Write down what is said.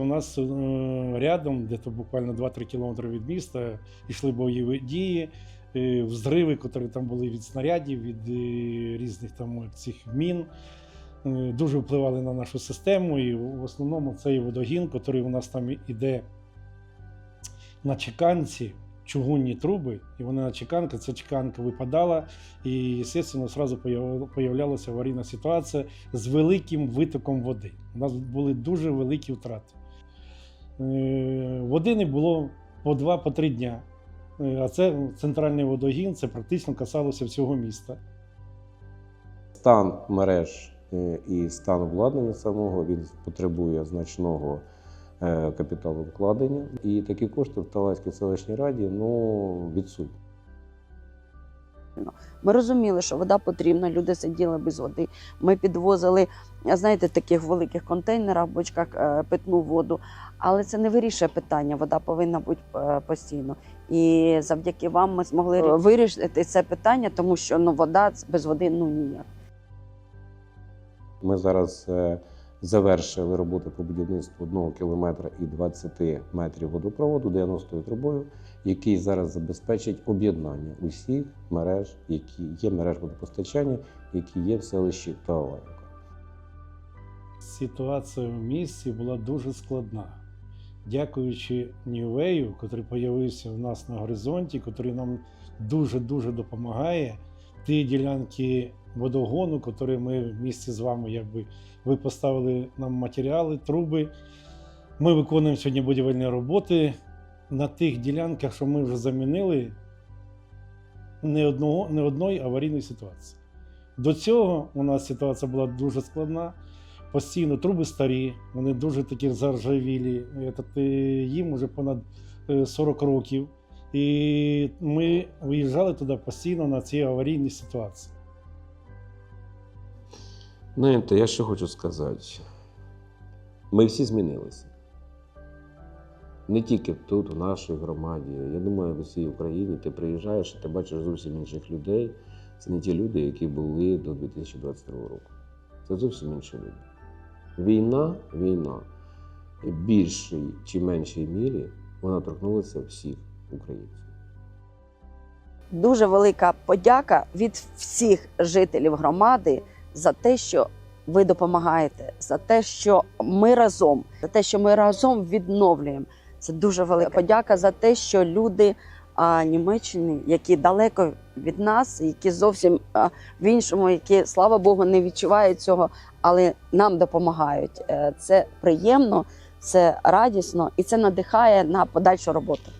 У нас е, рядом, де то буквально 2-3 кілометри від міста, йшли бойові дії, е, взриви, котрі там були від снарядів, від е, різних там цих мін. Дуже впливали на нашу систему, і в основному цей водогін, який у нас там іде на чеканці, чугунні труби, і вони на чеканка, ця чеканка випадала, і, звісно, одразу появлялася аварійна ситуація з великим витоком води. У нас були дуже великі втрати. Е, Води не було по два, по три дня. Е, А це центральний водогін, це практично касалося всього міста. Стан мереж е, і стан обладнання самого він потребує значного капіталу вкладення. І такі кошти в Талайській селищній раді ну, відсутні. Ми розуміли, що вода потрібна, люди сиділи без води. Ми підвозили, знаєте, в таких великих контейнерах, бочках е, питну воду. Але це не вирішує питання. Вода повинна бути е, постійно. І завдяки вам ми змогли вирішити це питання, тому що ну, вода без води ну ніяк. Ми зараз е, завершили роботи по будівництву 1 кілометра і 20 метрів водопроводу 90 трубою, який зараз забезпечить об'єднання усіх мереж, які є мереж водопостачання, які є в селищі Талайка. Ситуація в місті була дуже складна. Дякуючи Нівею, який з'явився в нас на горизонті, який нам дуже-дуже допомагає. Ті ділянки водогону, які ми в місті з вами, якби ви поставили нам матеріали, труби. Ми виконуємо сьогодні будівельні роботи на тих ділянках, що ми вже замінили не, одного, не одної аварійної ситуації. До цього у нас ситуація була дуже складна. Постійно труби старі, вони дуже такі заржавілі. Е, їм вже понад е, 40 років. І ми виїжджали туди постійно на ці аварійні ситуації. Знаєте, я що хочу сказати. Ми всі змінилися. Не тільки тут, у нашій громаді. Я думаю, в усій Україні ти приїжджаєш і ти бачиш зовсім інших людей. Це не ті люди, які були до 2022 року. Це зовсім інші люди. Війна, війна в більшій чи меншій мірі вона торкнулася всіх українців. Дуже велика подяка від всіх жителів громади за те, що ви допомагаєте, за те, що ми разом, за те, що ми разом відновлюємо. Це дуже велика подяка за те, що люди а, Німеччини, які далеко від нас, які зовсім а, в іншому, які слава Богу, не відчувають цього, але нам допомагають. Е, Це приємно, це радісно і це надихає на подальшу роботу.